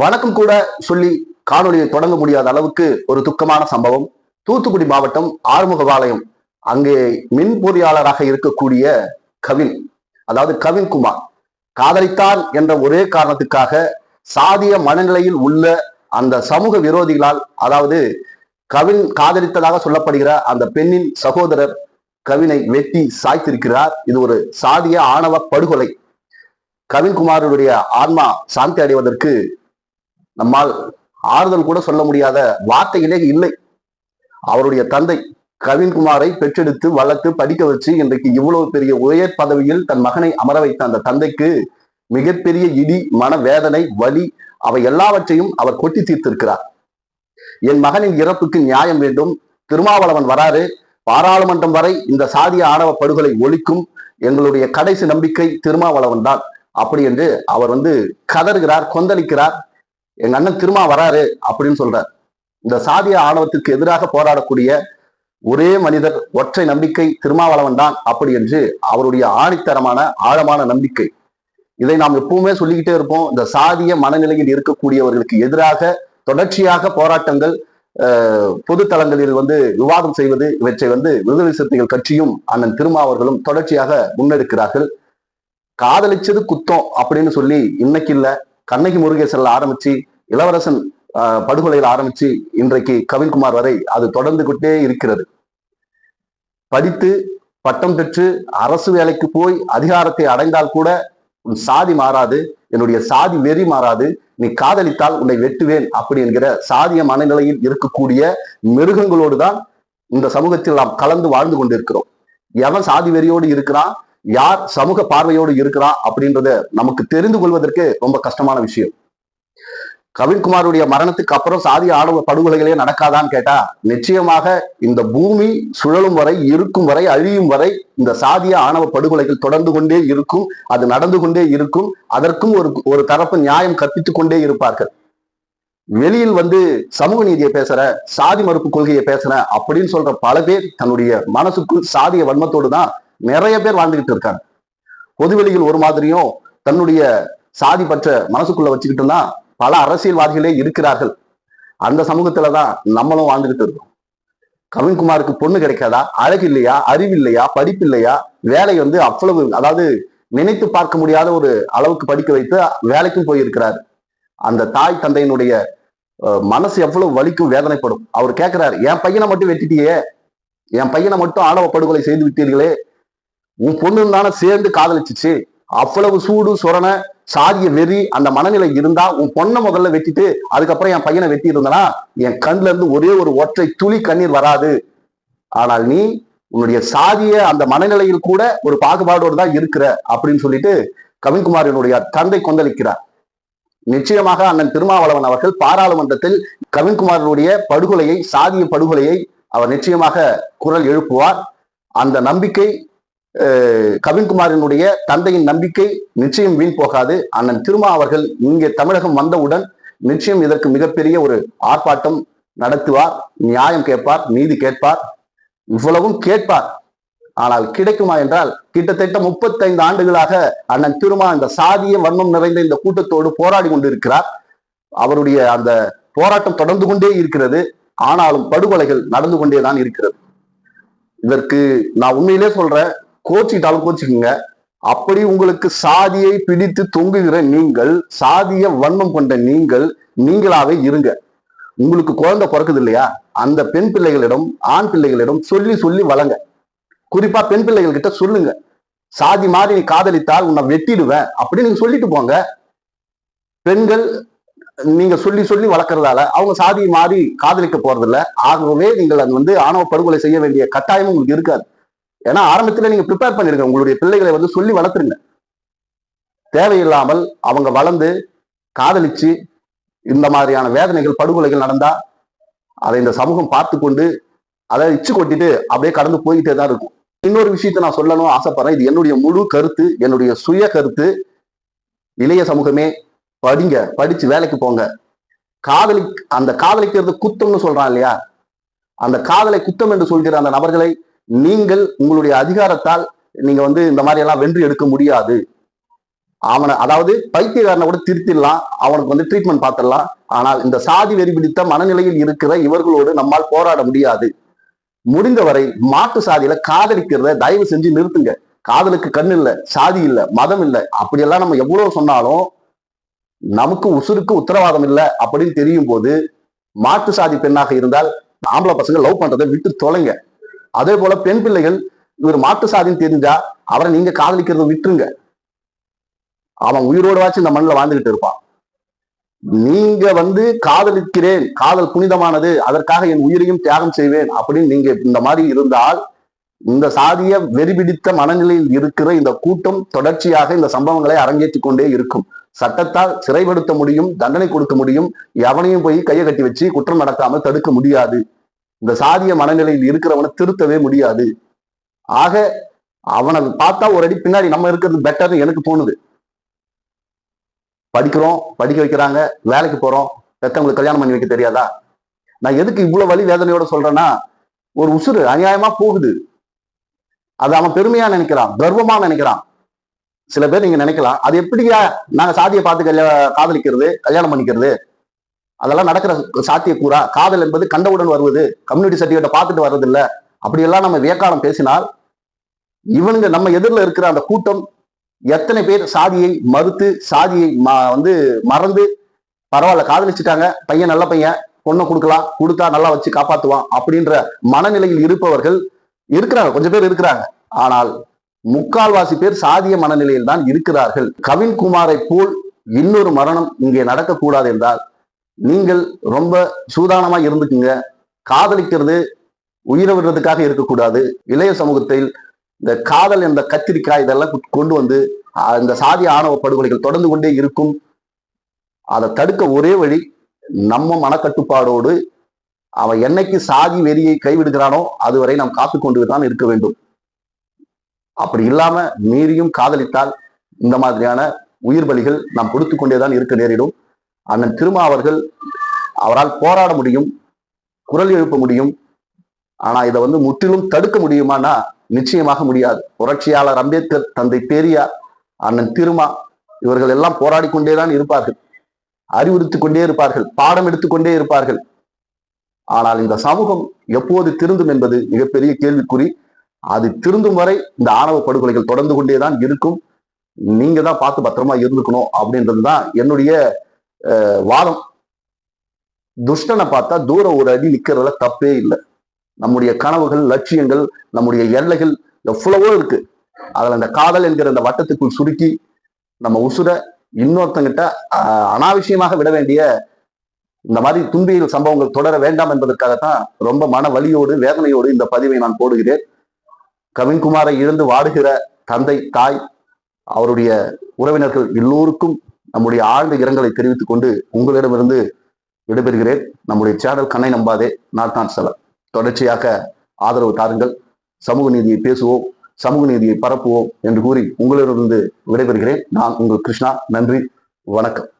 வணக்கம் கூட சொல்லி காணொலியை தொடங்க முடியாத அளவுக்கு ஒரு துக்கமான சம்பவம். தூத்துக்குடி மாவட்டம் ஆறுமுகபாளையம். அங்கே மின் பொறியாளராக இருக்கக்கூடிய கவின் அதாவது கவின்குமார் காதலித்தான் என்ற ஒரே காரணத்துக்காக சாதிய மனநிலையில் உள்ள அந்த சமூக விரோதிகளால் அதாவது கவின் காதலித்ததாக சொல்லப்படுகிற அந்த பெண்ணின் சகோதரர் கவினை வெட்டி சாய்த்திருக்கிறார். இது ஒரு சாதிய ஆணவ படுகொலை. கவின்குமாருடைய ஆன்மா சாந்தி அடைவதற்கு நம்மால் ஆறுதல் கூட சொல்ல முடியாத வார்த்தைகளே இல்லை. அவருடைய தந்தை கவின்குமாரை பெற்றெடுத்து வளர்த்து படிக்க வச்சு இன்றைக்கு இவ்வளவு பெரிய உயர் பதவியில் தன் மகனை அமர வைத்த அந்த தந்தைக்கு மிகப்பெரிய இடி மன வேதனை வலி அவை எல்லாவற்றையும் அவர் கொட்டி தீர்த்திருக்கிறார். என் மகனின் இறப்புக்கு நியாயம் வேண்டும். திருமாவளவன் வராரு. பாராளுமன்றம் வரை இந்த சாதிய ஆணவ படுகொலை ஒழிக்கும் எங்களுடைய கடைசி நம்பிக்கை திருமாவளவன் தான் அப்படி என்று அவர் வந்து கதறுகிறார் கொந்தளிக்கிறார். எங்க அண்ணன் திருமா வராரு அப்படின்னு சொல்றார். இந்த சாதிய ஆணவத்துக்கு எதிராக போராடக்கூடிய ஒரே மனிதர் ஒற்றை நம்பிக்கை திருமாவளவன் தான் அப்படி என்று அவருடைய ஆணித்தரமான ஆழமான நம்பிக்கை. இதை நாம் எப்பவுமே சொல்லிக்கிட்டே இருப்போம். இந்த சாதிய மனநிலையில் இருக்கக்கூடியவர்களுக்கு எதிராக தொடர்ச்சியாக போராட்டங்கள் பொது தளங்களில் வந்து விவாதம் செய்வது இவற்றை வந்து விடுதலை சிறுத்தைகள் கட்சியும் அண்ணன் திருமா அவர்களும் தொடர்ச்சியாக முன்னெடுக்கிறார்கள். காதலிச்சது குத்தம் அப்படின்னு சொல்லி இன்னைக்கு இல்லை. கண்ணகி முருகேசன்ல ஆரம்பிச்சு இளவரசன் படுகொலையில் ஆரம்பிச்சு இன்றைக்கு கவின்குமார் வரை அது தொடர்ந்து கொண்டே இருக்கிறது. படித்து பட்டம் பெற்று அரசு வேலைக்கு போய் அதிகாரத்தை அடைந்தால் கூட உன் சாதி மாறாது என்னுடைய சாதி வெறி மாறாது நீ காதலித்தால் உன்னை வெட்டுவேன் அப்படி என்கிற சாதிய மனநிலையில் இருக்கக்கூடிய மிருகங்களோடு தான் இந்த சமூகத்தில் நாம் கலந்து வாழ்ந்து கொண்டிருக்கிறோம். எவன் சாதி வெறியோடு இருக்கிறான்? யார் சமூக பார்வையோடு இருக்கிறான் அப்படின்றத நமக்கு தெரிந்து கொள்வதற்கு ரொம்ப கஷ்டமான விஷயம். கவின்குமாருடைய மரணத்துக்கு அப்புறம் சாதி ஆணவ படுகொலைகளே நடக்காதான்னு கேட்டா நிச்சயமாக இந்த பூமி சுழலும் வரை இருக்கும் வரை அழியும் வரை இந்த சாதிய ஆணவ படுகொலைகள் தொடர்ந்து கொண்டே இருக்கும் அது நடந்து கொண்டே இருக்கும் அதற்கும் ஒரு ஒரு தரப்பு நியாயம் கற்பித்துக் கொண்டே இருப்பார்கள். வெளியில் வந்து சமூக நீதியை பேசுற சாதி மறுப்பு கொள்கையை பேசுற அப்படின்னு சொல்ற பல பேர் தன்னுடைய மனசுக்குள் சாதிய வன்மத்தோடு தான் நிறைய பேர் வாழ்ந்துகிட்டு இருக்காங்க. பொதுவெளியில் ஒரு மாதிரியும் தன்னுடைய சாதி பற்ற மனசுக்குள்ள வச்சுக்கிட்டு தான் பல அரசியல்வாதிகளே இருக்கிறார்கள். அந்த சமூகத்துல தான் நம்மளும் வாழ்ந்துகிட்டு இருக்கோம். கவின்குமாருக்கு பொண்ணு கிடைக்காதா? அழகு இல்லையா? அறிவு இல்லையா? படிப்பு இல்லையா? வேலை வந்து அவ்வளவு அதாவது நினைத்து பார்க்க முடியாத ஒரு அளவுக்கு படிக்க வைத்து வேலைக்கும் போயிருக்கிறார். அந்த தாய் தந்தையினுடைய மனசு எவ்வளவு வலிக்கும் வேதனைப்படும். அவர் கேட்கிறார் என் பையனை மட்டும் வெட்டிட்டியே? என் பையனை மட்டும் ஆணவ படுகொலை செய்து விட்டீர்களே? உன் பொண்ணு தானே சேர்ந்து காதலிச்சிச்சு. அவ்வளவு சூடு சுரண சாதிய வெறி அந்த மனநிலை இருந்தா உன் பொண்ணை முதல்ல வெட்டிட்டு அதுக்கப்புறம் என் பையனை வெட்டி இருந்தனா என் கண்ல இருந்து ஒரே ஒரு ஒற்றை துளி கண்ணீர் வராது. ஆனால் நீ உன்னுடைய சாதிய அந்த மனநிலையில் கூட ஒரு பாகுபாடோடு தான் இருக்கிற அப்படின்னு சொல்லிட்டு கவின்குமாரினுடைய தந்தை கொந்தளிக்கிறார். நிச்சயமாக அண்ணன் திருமாவளவன் அவர்கள் பாராளுமன்றத்தில் கவின்குமாரனுடைய படுகொலையை சாதிய படுகொலையை அவர் நிச்சயமாக குரல் எழுப்புவார். அந்த நம்பிக்கை கவின்குமாரினுடைய தந்தையின் நம்பிக்கை நிச்சயம் வீண் போகாது. அண்ணன் திருமா அவர்கள் இங்கே தமிழகம் வந்தவுடன் நிச்சயம் இதற்கு மிகப்பெரிய ஒரு ஆர்ப்பாட்டம் நடத்துவார் நியாயம் கேட்பார் நீதி கேட்பார் இவ்வளவும் கேட்பார். ஆனால் கிடைக்குமா என்றால் கிட்டத்தட்ட முப்பத்தைந்து ஆண்டுகளாக அண்ணன் திருமா இந்த சாதிய வன்மம் நிறைந்த இந்த கூட்டத்தோடு போராடி கொண்டிருக்கிறார். அவருடைய அந்த போராட்டம் தொடர்ந்து கொண்டே இருக்கிறது. ஆனாலும் படுகொலைகள் நடந்து கொண்டேதான் இருக்கிறது. இதற்கு நான் உண்மையிலே சொல்றேன் கோச்சிட்டாலும் கோச்சிக்குங்க. அப்படி உங்களுக்கு சாதியை பிடித்து தொங்குகிற நீங்கள் சாதிய வன்மம் கொண்ட நீங்கள் நீங்களாவே இருங்க. உங்களுக்கு குழந்தை பிறக்குது இல்லையா அந்த பெண் பிள்ளைகளிடம் ஆண் பிள்ளைகளிடம் சொல்லி சொல்லி வளங்க. குறிப்பா பெண் பிள்ளைகள் கிட்ட சொல்லுங்க. சாதி மாதிரி நீ காதலித்தால் உன்னை வெட்டிடுவேன் அப்படின்னு நீங்க சொல்லிட்டு போங்க. பெண்கள் நீங்க சொல்லி சொல்லி வளர்க்கறதால அவங்க சாதி மாறி காதலிக்க போறதில்ல. ஆகவே நீங்கள் அது வந்து ஆணவ படுகொலை செய்ய வேண்டிய கட்டாயமும் உங்களுக்கு இருக்காது. ஏன்னா ஆரம்பத்துல நீங்க ப்ரிப்பேர் பண்ணிருங்க. உங்களுடைய பிள்ளைகளை வந்து சொல்லி வளர்த்துருங்க. தேவையில்லாமல் அவங்க வளர்ந்து காதலிச்சு இந்த மாதிரியான வேதனைகள் படுகொலைகள் நடந்தா அதை இந்த சமூகம் பார்த்து கொண்டு அதை இச்சு கொட்டிட்டு அப்படியே கடந்து போய்கிட்டே தான் இருக்கும். இன்னொரு விஷயத்த நான் சொல்லணும் ஆசைப்படுறேன். இது என்னுடைய முழு கருத்து என்னுடைய சுய கருத்து. இளைய சமூகமே படிங்க படிச்சு வேலைக்கு போங்க. காதலி அந்த காதலிக்கிறது குத்தம்னு சொல்றான் இல்லையா? அந்த காதலை குத்தம் என்று சொல்கிற அந்த நபர்களை நீங்கள் உங்களுடைய அதிகாரத்தால் நீங்க வந்து இந்த மாதிரி எல்லாம் வென்று எடுக்க முடியாது. அவனை அதாவது பைத்தியக்காரனை கூட திருத்திடலாம் அவனுக்கு வந்து ட்ரீட்மெண்ட் பார்த்துடலாம். ஆனால் இந்த சாதி வெறி பிடித்த மனநிலையில் இருக்கிற இவர்களோடு நம்மால் போராட முடியாது. முடிந்தவரை மாட்டு சாதியில காதலிக்கிறத தயவு செஞ்சு நிறுத்துங்க. காதலுக்கு கண் இல்லை சாதி இல்லை மதம் இல்லை அப்படியெல்லாம் நம்ம எவ்வளவு சொன்னாலும் நமக்கு உசுருக்கு உத்தரவாதம் இல்லை அப்படின்னு தெரியும் போது மாட்டு சாதி பெண்ணாக இருந்தால் ஆம்பளை பசங்க லவ் பண்றதை விட்டு தொலைங்க. அதே போல பெண் பிள்ளைகள் இவர் மாட்டு சாதின்னு தெரிஞ்சா அவரை நீங்க காதலிக்கிறத விட்டுருங்க. அவன் உயிரோடு வாச்சு இந்த மண்ணில் வாழ்ந்துகிட்டு இருப்பான். நீங்க வந்து காதலிக்கிறேன் காதல் புனிதமானது அதற்காக என் உயிரையும் தியாகம் செய்வேன் அப்படின்னு நீங்க இந்த மாதிரி இருந்தால் இந்த சாதிய வெறிபிடித்த மனநிலையில் இருக்கிற இந்த கூட்டம் தொடர்ச்சியாக இந்த சம்பவங்களை அரங்கேற்றி கொண்டே இருக்கும். சட்டத்தால் சிறைப்படுத்த முடியும் தண்டனை கொடுக்க முடியும் எவனையும் போய் கையை கட்டி வச்சு குற்றம் நடக்காமல் தடுக்க முடியாது. இந்த சாதிய மனநிலையில் இருக்கிறவனை திருத்தவே முடியாது. ஆக அவனை பார்த்தா ஒரு அடி பின்னாடி நம்ம இருக்கிறது பெட்டர்னு எனக்கு தோணுது. படிக்கிறோம் படிக்க வைக்கிறாங்க வேலைக்கு போறோம் பெத்தவங்களுக்கு கல்யாணம் பண்ணி வைக்க தெரியாதா? நான் எதுக்கு இவ்வளவு வழி வேதனையோட சொல்றேன்னா ஒரு உசுறு அநியாயமா போகுது. அது அவன் பெருமையா நினைக்கிறான் கர்வமா நினைக்கிறான். சில பேர் நீங்க நினைக்கலாம் அது எப்படியா நாங்க சாதியை பார்த்து கல்யா காதலிக்கிறது கல்யாணம் பண்ணிக்கிறது? அதெல்லாம் நடக்கிற சாத்தியக்கூறா. காதல் என்பது கண்டவுடன் வருவது. கம்யூனிட்டி சர்டிஃபிகேட்டை பார்த்துட்டு வர்றது அப்படியெல்லாம் நம்ம வியக்காலம் பேசினால் இவனுங்க நம்ம எதிரில் இருக்கிற அந்த கூட்டம் எத்தனை பேர் சாதியை மறுத்து சாதியை வந்து மறந்து பரவாயில்ல காதலிச்சுட்டாங்க. பையன் நல்ல பையன் பொண்ணை கொடுக்கலாம் கொடுத்தா நல்லா வச்சு காப்பாத்துவான் அப்படின்ற மனநிலையில் இருப்பவர்கள் இருக்கிறாங்க. கொஞ்சம் பேர் இருக்கிறாங்க. ஆனால் முக்கால்வாசி பேர் சாதிய மனநிலையில் தான் இருக்கிறார்கள் கவின்குமாரை போல் இன்னொரு மரணம் இங்கே நடக்கக்கூடாது என்றால் நீங்கள் ரொம்ப சூதானமா இருந்துக்குங்க. காதலிக்கிறது உயிரை விடுறதுக்காக இருக்கக்கூடாது. இளைய சமூகத்தில் இந்த காதல் என்ற கத்திரிக்காய் இதெல்லாம் கொண்டு வந்து இந்த சாதி ஆணவ படுகொலைகள் தொடர்ந்து கொண்டே இருக்கும். அதை தடுக்க ஒரே வழி நம்ம மனக்கட்டுப்பாடோடு அவன் என்னைக்கு சாதி வெறியை கைவிடுகிறானோ அதுவரை நாம் காத்து கொண்டு தான் இருக்க வேண்டும். அப்படி இல்லாம மீறியும் காதலித்தால் இந்த மாதிரியான உயிர் பலிகள் நாம் கொடுத்து கொண்டேதான் இருக்க நேரிடும். அண்ணன் திருமா அவர்கள் அவரால் போராட முடியும் குரல் எழுப்ப முடியும். ஆனா இதை வந்து முற்றிலும் தடுக்க முடியுமானா நிச்சயமாக முடியாது. புரட்சியாளர் அம்பேத்கர் தந்தை பெரியார் அண்ணன் திருமா இவர்கள் எல்லாம் போராடி கொண்டேதான் இருப்பார்கள். அறிவுறுத்தி கொண்டே இருப்பார்கள் பாடம் எடுத்துக்கொண்டே இருப்பார்கள். ஆனால் இந்த சமூகம் எப்போது திருந்தும் என்பது மிகப்பெரிய கேள்விக்குறி. அது திருந்தும் வரை இந்த ஆணவ படுகொலைகள் தொடர்ந்து கொண்டேதான் இருக்கும். நீங்க தான் பார்த்து பத்திரமா இருந்துக்கணும் அப்படின்றது தான் என்னுடைய வாதம். துஷ்டனை பார்த்தா தூரம் ஒரு அடி நிக்கிறதுல தப்பே இல்லை. நம்முடைய கனவுகள் லட்சியங்கள் நம்முடைய எல்லைகள் எவ்வளவோ இருக்கு. அதுல அந்த காதல் என்கிற அந்த வட்டத்துக்குள் சுருக்கி நம்ம உசுர இன்னொருத்தங்கிட்ட அனாவசியமாக விட வேண்டிய இந்த மாதிரி துன்பியல் சம்பவங்கள் தொடர வேண்டாம் என்பதற்காகத்தான் ரொம்ப மன வலியோடு வேதனையோடு இந்த பதிவை நான் போடுகிறேன். கவின்குமாரை இழந்து வாடுகிற தந்தை தாய் அவருடைய உறவினர்கள் எல்லோருக்கும் நம்முடைய ஆழ்ந்த இரங்கலை தெரிவித்துக் கொண்டு உங்களிடமிருந்து விடைபெறுகிறேன். நம்முடைய சேனல் கண்ணை நம்பாதே நாட்டான் செல. தொடர்ச்சியாக ஆதரவு தாருங்கள். சமூக நீதியை பேசுவோம் சமூக நீதியை பரப்புவோம் என்று கூறி உங்களிடமிருந்து விடைபெறுகிறேன். நான் உங்கள் கிருஷ்ணா. நன்றி வணக்கம்.